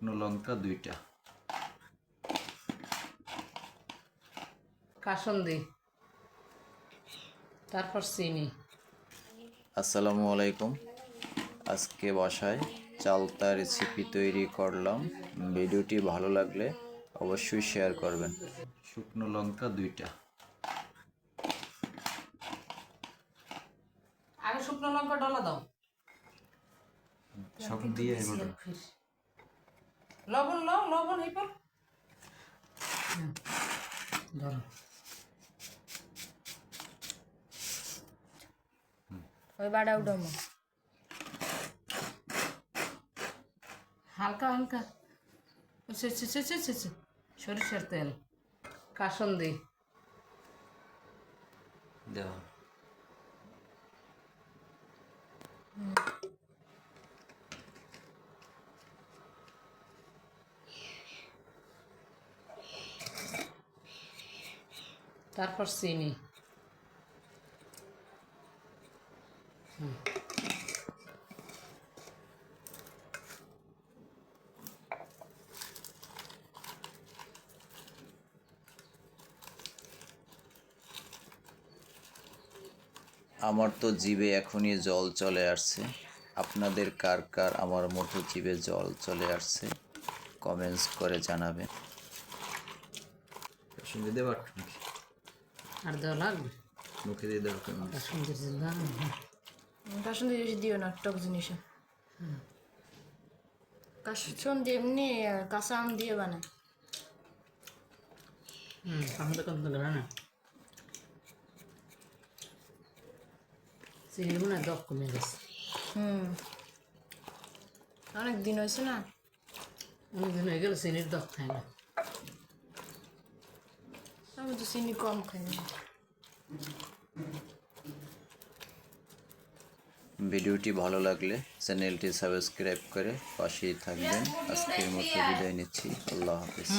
শুকনো লঙ্কা দুইটা। কাসন্দি। তারপর চিনি। আসসালামু আলাইকুম। আজকে বাসায় চালতা রেসিপি তৈরি করলাম। ভিডিওটি ভালো লাগলে অবশ্যই শেয়ার করবেন। শুকনো লঙ্কা দুইটা। আগে শুকনো লঙ্কা ডলা দাও। সব দিয়ে লবণ লও লবণ এই পর। ধরো। ওই বাড়া উঠাবো হালকা হালকা। ছে, ছে, ছে, ছে, ছে, ছে। সরিষার তেল কাসন্দি। দেওয়া। তারপর চিনি। আমার তো জিভে এখনই জল চলে আসছে। আপনাদের কার কার আমার মতো জিভে জল চলে আসছে কমেন্টস করে জানাবেন। দেবার আর দেওয়া লাগবে? মুখে দিয়ে দেওয়ার কেমন বেশি দিও। না টক জিনিস। এমনি কাঁচা আম দিয়ে বানায়। হুম মনে হয় দপ কমে গেছে। হুম। অনেক দিন হয়েছে না? অনেকদিন হয়ে গেল চিনির দপ খাই না। আমি তো চিনি কম খাই ভিডিওটি ভালো লাগলে চ্যানেলটি সাবস্ক্রাইব করে পাশেই থাকবেন। আজকের মতো বিদায় নিচ্ছি। আল্লাহ হাফিজ।